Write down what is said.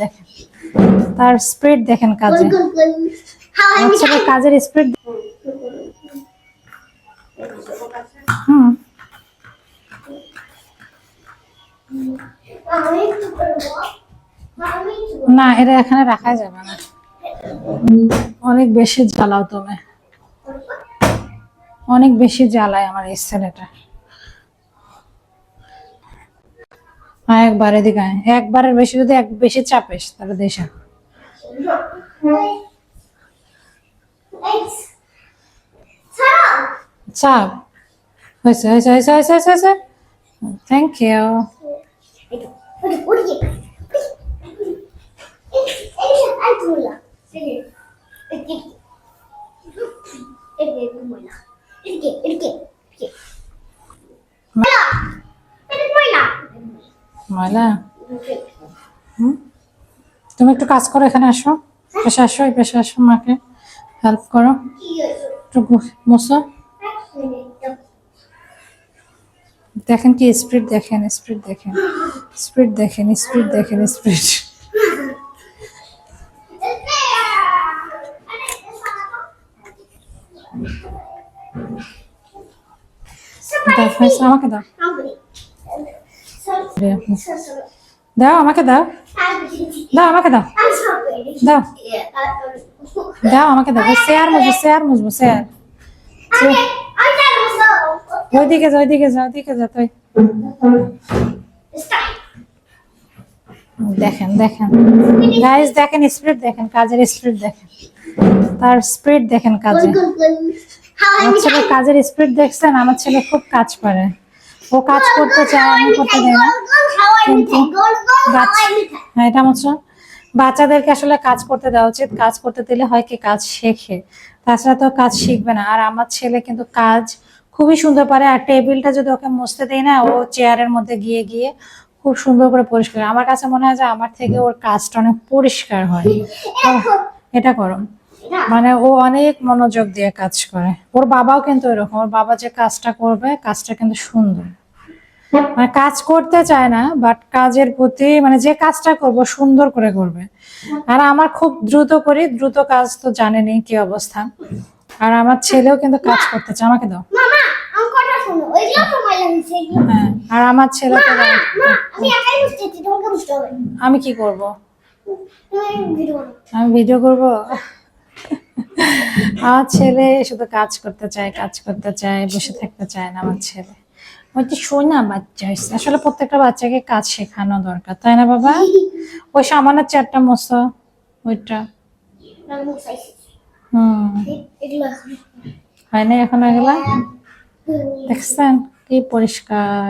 দেখেন। তার স্পিড দেখেন কাজে। আমার কাজের হুম। না এটা এখানে রাখা যাবে না। অনেক বেশি জ্বালাও তুমি। অনেক বেশি জ্বালায় আমার এই ছেলেটা। হ্যাঁ একবার এদিকে একবারের বেশি যদি এক বেশি চাপিস তাহলে দেশা চাপ হয়েছে হয়েছে হয়েছে হয়েছে হয়েছে হয়েছে থ্যাংক ইউ হুম? তুমি একটু কাজ করো, এখানে আসো। পেশে আসো, এই পেশে আসো মাকে। হেল্প করো। একটু মুছো দেখেন কি, স্পিড দেখেন স্পিড দেখেন। স্পিড দেখেন স্পিড দেখেন দাও আমাকে দাও। দাও আমাকে দাও। দাও আমাকে দাও। দাও। দাও আমাকে দাও। শেয়ার মুজবো শেয়ার মুজবো, শেয়ার। ওইদিকে যা ওইদিকে যা ওইদিকে যা তুই। দেখেন দেখেন। গাইস দেখেন স্পিড দেখেন, কাজের স্পিড দেখেন। তার স্পিড দেখেন কাজে। আমার ছেলে কাজের স্পিড দেখছেন, আমার ছেলে খুব কাজ পারে ও কাজ করতে চায় আমি করতে দেয় না। কিন্তু হ্যাঁ এটা হচ্ছে বাচ্চাদেরকে আসলে কাজ করতে দেওয়া উচিত। কাজ করতে দিলে হয় কি কাজ শেখে। তাছাড়া তো কাজ শিখবে না। আর আমার ছেলে কিন্তু কাজ খুবই সুন্দর পারে। আর টেবিলটা যদি ওকে মুছতে দেয় না ও চেয়ারের মধ্যে গিয়ে গিয়ে খুব সুন্দর করে পরিষ্কার করে। আমার কাছে মনে হয় যে আমার থেকে ওর কাজটা অনেক পরিষ্কার হয়। এটা করো। মানে ও অনেক মনোযোগ দিয়ে কাজ করে। ওর বাবাও কিন্তু এরকম। ওর বাবা যে কাজটা করবে কাজটা কিন্তু সুন্দর। মানে কাজ করতে চায় না বাট কাজের প্রতি মানে যে কাজটা করব সুন্দর করে করবে। আর আমার খুব দ্রুত করি দ্রুত কাজ তো জানেনি কি অবস্থা। আর আমার ছেলেও কিন্তু কাজ করতে চায় আমাকে দাও। হ্যাঁ আর আমার ছেলে তো আমি কি করব? আমি ভিডিও করব? আমার ছেলে শুধু কাজ করতে চায়, কাজ করতে চায়, বসে থাকতে চায় না আমার ছেলে। যে শোনা বাচ্চা হয়েছে। আসলে প্রত্যেকটা বাচ্চাকে কাজ শেখানো দরকার, তাই না বাবা? ওই সামান্য চারটা মশো ওইটা। হুম। হয় না এখন এগুলা? দেখছেন কি পরিষ্কার।